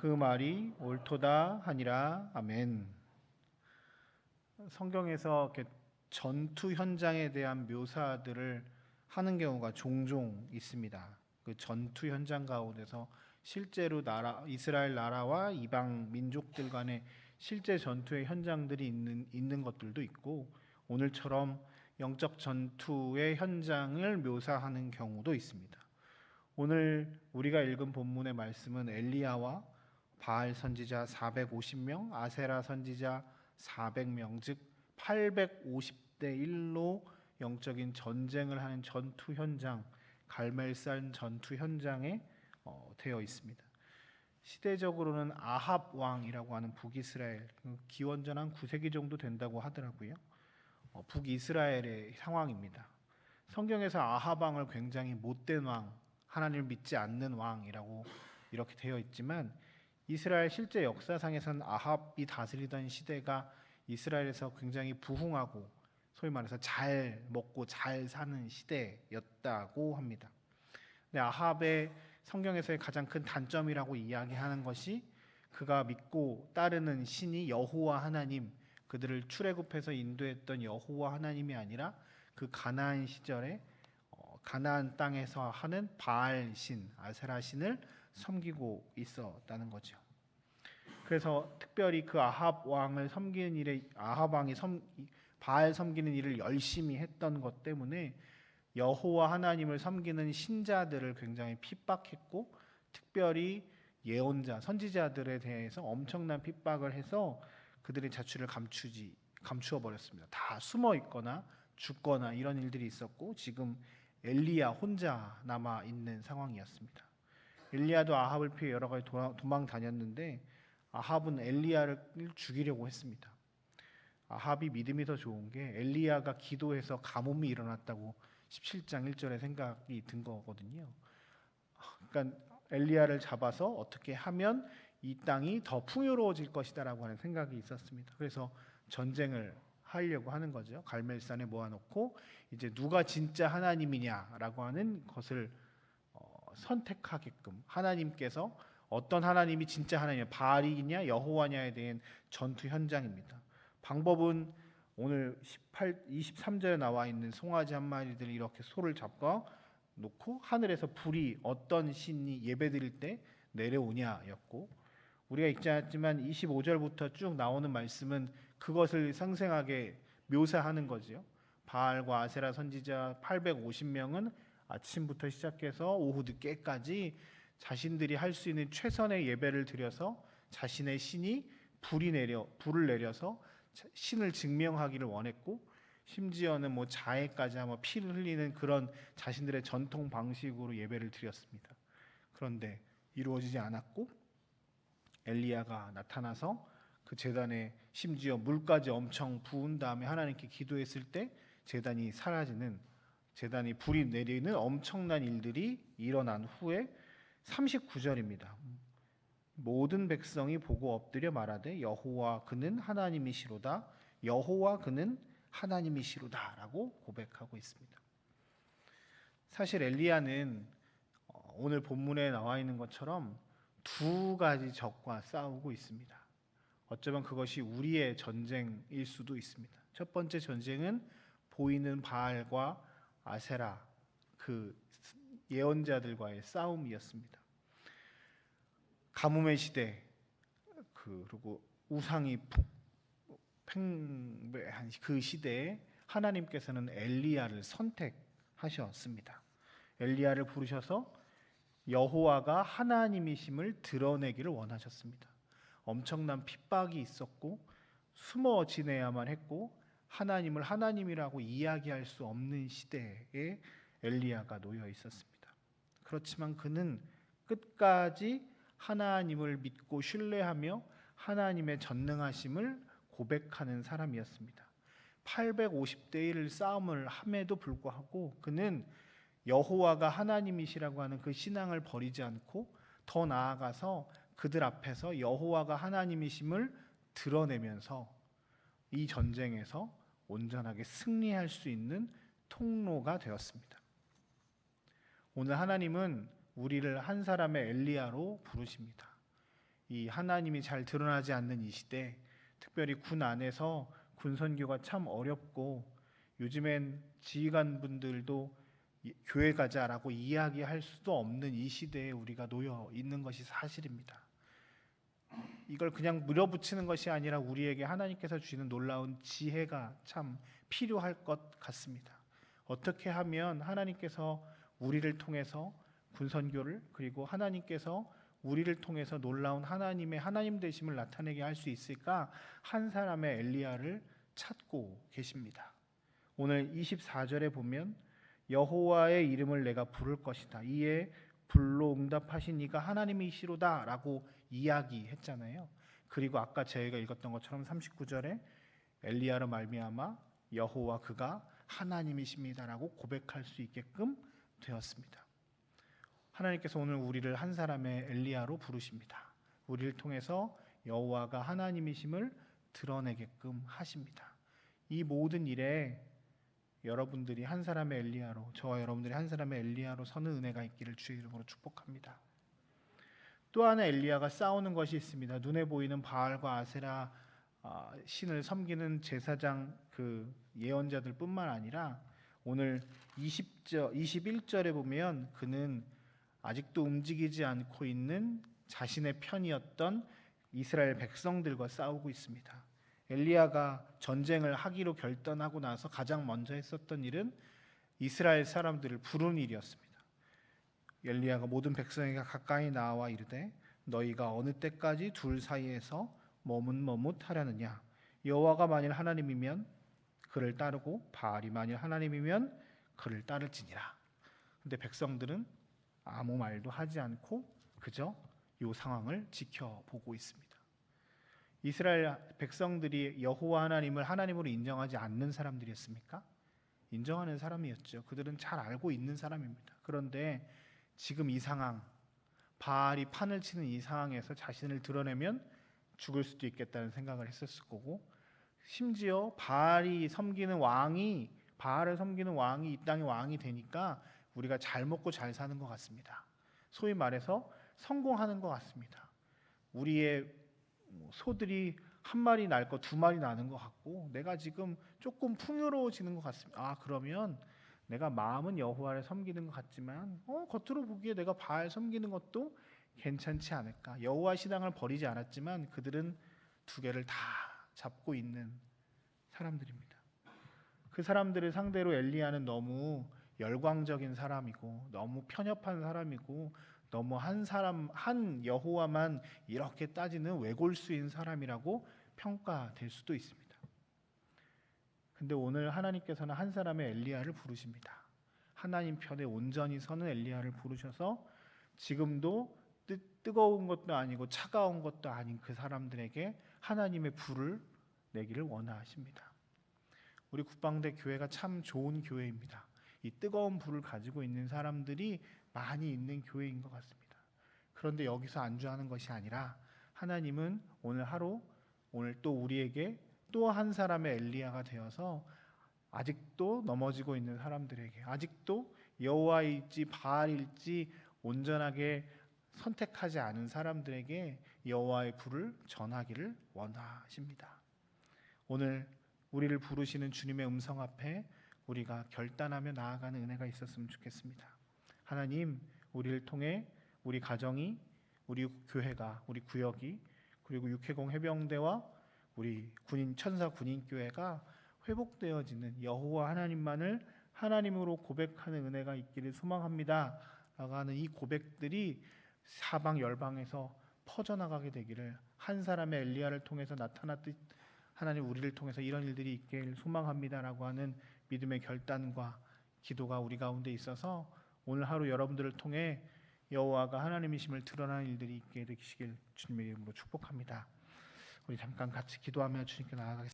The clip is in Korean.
그 말이 옳도다 하니라 아멘. 성경에서 전투 현장에 대한 묘사들을 하는 경우가 종종 있습니다. 그 전투 현장 가운데서 실제로 나라 이스라엘 나라와 이방 민족들 간의 실제 전투의 현장들이 있는 있는 것들도 있고 오늘처럼 영적 전투의 현장을 묘사하는 경우도 있습니다. 오늘 우리가 읽은 본문의 말씀은 엘리야와 바알 선지자 450명, 아세라 선지자 400명, 즉 850대 1로 영적인 전쟁을 하는 전투 현장, 갈멜산 전투 현장에 어, 되어 있습니다. 시대적으로는 아합 왕이라고 하는 북이스라엘 그 기원전 한 9세기 정도 된다고 하더라고요. 어, 북이스라엘의 상황입니다. 성경에서 아합 왕을 굉장히 못된 왕, 하나님을 믿지 않는 왕이라고 이렇게 되어 있지만 이스라엘 실제 역사상에서는 아합이 다스리던 시대가 이스라엘에서 굉장히 부흥하고 소위 말해서 잘 먹고 잘 사는 시대였다고 합니다. 근데 아합의 성경에서의 가장 큰 단점이라고 이야기하는 것이 그가 믿고 따르는 신이 여호와 하나님 그들을 출애굽해서 인도했던 여호와 하나님이 아니라 그 가나안 시절에 어, 가나안 땅에서 하는 바알 신 아세라 신을 섬기고 있었다는 거죠. 그래서 특별히 그 아합 왕을 섬기는 일에 아합 왕이 섬 바알 섬기는 일을 열심히 했던 것 때문에 여호와 하나님을 섬기는 신자들을 굉장히 핍박했고 특별히 예언자 선지자들에 대해서 엄청난 핍박을 해서 그들의 자취를 감추지 감추어 버렸습니다. 다 숨어 있거나 죽거나 이런 일들이 있었고 지금 엘리야 혼자 남아 있는 상황이었습니다. 엘리야도 아합을 피해 여러 가지 도망 다녔는데 아합은 엘리야를 죽이려고 했습니다. 아합이 믿음이 더 좋은 게 엘리야가 기도해서 가뭄이 일어났다고 17장 1절에 생각이 든 거거든요. 그러니까 엘리야를 잡아서 어떻게 하면 이 땅이 더 풍요로워질 것이다라고 하는 생각이 있었습니다. 그래서 전쟁을 하려고 하는 거죠. 갈멜산에 모아놓고 이제 누가 진짜 하나님이냐라고 하는 것을 어, 선택하게끔 하나님께서 어떤 하나님이 진짜 하나님, 바알이냐 여호와냐에 대한 전투 현장입니다. 방법은 오늘 18, 23절에 나와 있는 송아지 한 마리들 이렇게 소를 잡고 놓고 하늘에서 불이 어떤 신이 예배드릴 때 내려오냐였고 우리가 읽지 않았지만 25절부터 쭉 나오는 말씀은 그것을 상생하게 묘사하는 거지요. 바알과 아세라 선지자 850명은 아침부터 시작해서 오후 늦게까지 자신들이 할 수 있는 최선의 예배를 드려서 자신의 신이 불이 내려 불을 내려서 신을 증명하기를 원했고 심지어는 뭐 자해까지 하며 피를 흘리는 그런 자신들의 전통 방식으로 예배를 드렸습니다. 그런데 이루어지지 않았고 엘리야가 나타나서 그 제단에 심지어 물까지 엄청 부은 다음에 하나님께 기도했을 때 제단이 사라지는 제단이 불이 내리는 엄청난 일들이 일어난 후에 39절입니다. 모든 백성이 보고 엎드려 말하되 여호와 그는 하나님이시로다 여호와 그는 하나님이시로다라고 고백하고 있습니다. 사실 엘리야는 어, 오늘 본문에 나와 있는 것처럼 두 가지 적과 싸우고 있습니다. 어쩌면 그것이 우리의 전쟁일 수도 있습니다. 첫 번째 전쟁은 보이는 바알과 아세라 그 예언자들과의 싸움이었습니다. 가뭄의 시대 그리고 우상이 팽배한 그 시대에 하나님께서는 엘리야를 선택하셨습니다. 엘리야를 부르셔서 여호와가 하나님이심을 드러내기를 원하셨습니다. 엄청난 핍박이 있었고 숨어 지내야만 했고 하나님을 하나님이라고 이야기할 수 없는 시대에 엘리야가 놓여 있었습니다. 그렇지만 그는 끝까지 하나님을 믿고 신뢰하며 하나님의 전능하심을 고백하는 사람이었습니다. 850대 1 싸움을 함에도 불구하고 그는 여호와가 하나님이시라고 하는 그 신앙을 버리지 않고 더 나아가서 그들 앞에서 여호와가 하나님이심을 드러내면서 이 전쟁에서 온전하게 승리할 수 있는 통로가 되었습니다. 오늘 하나님은 우리를 한 사람의 엘리야로 부르십니다. 이 하나님이 잘 드러나지 않는 이 시대, 특별히 군 안에서 군 선교가 참 어렵고 요즘엔 지휘관 분들도 이- 교회 가자라고 이야기할 수도 없는 이 시대에 우리가 놓여 있는 것이 사실입니다. 이걸 그냥 물어붙이는 것이 아니라 우리에게 하나님께서 주시는 놀라운 지혜가 참 필요할 것 같습니다. 어떻게 하면 하나님께서 우리를 통해서 군선교를 그리고 하나님께서 우리를 통해서 놀라운 하나님의 하나님 되심을 나타내게 할 수 있을까 한 사람의 엘리야를 찾고 계십니다. 오늘 24절에 보면 여호와의 이름을 내가 부를 것이다. 이에 불로 응답하신 이가 하나님이시로다라고 이야기했잖아요. 그리고 아까 저희가 읽었던 것처럼 39절에 엘리야로 말미암아 여호와 그가 하나님이십니다라고 고백할 수 있게끔 되었습니다. 하나님께서 오늘 우리를 한 사람의 엘리야로 부르십니다. 우리를 통해서 여호와가 하나님이심을 드러내게끔 하십니다. 이 모든 일에 여러분들이 한 사람의 엘리야로 저와 여러분들이 한 사람의 엘리야로 서는 은혜가 있기를 주의 이름으로 축복합니다. 또 하나 엘리야가 싸우는 것이 있습니다. 눈에 보이는 바알과 아세라 아, 신을 섬기는 제사장 그 예언자들뿐만 아니라 오늘 20절 21절에 보면 그는 아직도 움직이지 않고 있는 자신의 편이었던 이스라엘 백성들과 싸우고 있습니다. 엘리야가 전쟁을 하기로 결단하고 나서 가장 먼저 했었던 일은 이스라엘 사람들을 부르는 일이었습니다. 엘리야가 모든 백성에게 가까이 나와 이르되 너희가 어느 때까지 둘 사이에서 머뭇머뭇하려느냐 여호와가 만일 하나님이면 그를 따르고 바알이 만일 하나님이면 그를 따를지니라. 근데 백성들은 아무 말도 하지 않고 그저 이 상황을 지켜보고 있습니다. 이스라엘 백성들이 여호와 하나님을 하나님으로 인정하지 않는 사람들이었습니까? 인정하는 사람이었죠. 그들은 잘 알고 있는 사람입니다. 그런데 지금 이 상황, 바알이 판을 치는 이 상황에서 자신을 드러내면 죽을 수도 있겠다는 생각을 했었을 거고, 심지어 바알이 섬기는 왕이 바알을 섬기는 왕이 이 땅의 왕이 되니까 우리가 잘 먹고 잘 사는 것 같습니다. 소위 말해서 성공하는 것 같습니다. 우리의 뭐 소들이 한 마리 날 거 두 마리 나는 것 같고 내가 지금 조금 풍요로워지는 것 같습니다. 아 그러면 내가 마음은 여호와를 섬기는 것 같지만 어 겉으로 보기에 내가 바알 섬기는 것도 괜찮지 않을까? 여호와 신앙을 버리지 않았지만 그들은 두 개를 다 잡고 있는 사람들입니다. 그 사람들을 상대로 엘리야는 너무 열광적인 사람이고 너무 편협한 사람이고 너무 한 사람 한 여호와만 이렇게 따지는 외골수인 사람이라고 평가될 수도 있습니다. 근데 오늘 하나님께서는 한 사람의 엘리야를 부르십니다. 하나님 편에 온전히 서는 엘리야를 부르셔서 지금도 뜨, 뜨거운 것도 아니고 차가운 것도 아닌 그 사람들에게 하나님의 불을 내기를 원하십니다. 우리 국방대 교회가 참 좋은 교회입니다. 이 뜨거운 불을 가지고 있는 사람들이 많이 있는 교회인 것 같습니다. 그런데 여기서 안주하는 것이 아니라 하나님은 오늘 하루 오늘 또 우리에게 또 한 사람의 엘리야가 되어서 아직도 넘어지고 있는 사람들에게 아직도 여호와일지 바알일지 온전하게 선택하지 않은 사람들에게 여호와의 불을 전하기를 원하십니다. 오늘 우리를 부르시는 주님의 음성 앞에 우리가 결단하며 나아가는 은혜가 있었으면 좋겠습니다. 하나님, 우리를 통해 우리 가정이, 우리 교회가, 우리 구역이, 그리고 육해공 해병대와 우리 군인 천사 군인 교회가 회복되어지는 여호와 하나님만을 하나님으로 고백하는 은혜가 있기를 소망합니다.라고 하는 이 고백들이 사방 열방에서 퍼져나가게 되기를 한 사람의 엘리야를 통해서 나타났듯 하나님 우리를 통해서 이런 일들이 있기를 소망합니다라고 하는 믿음의 결단과 기도가 우리 가운데 있어서 오늘 하루 여러분들을 통해 여호와가 하나님이심을 드러나는 일들이 있게 되시길 주님의 이름으로 축복합니다. 우리 잠깐 같이 기도하며 주님께 나아가겠습니다.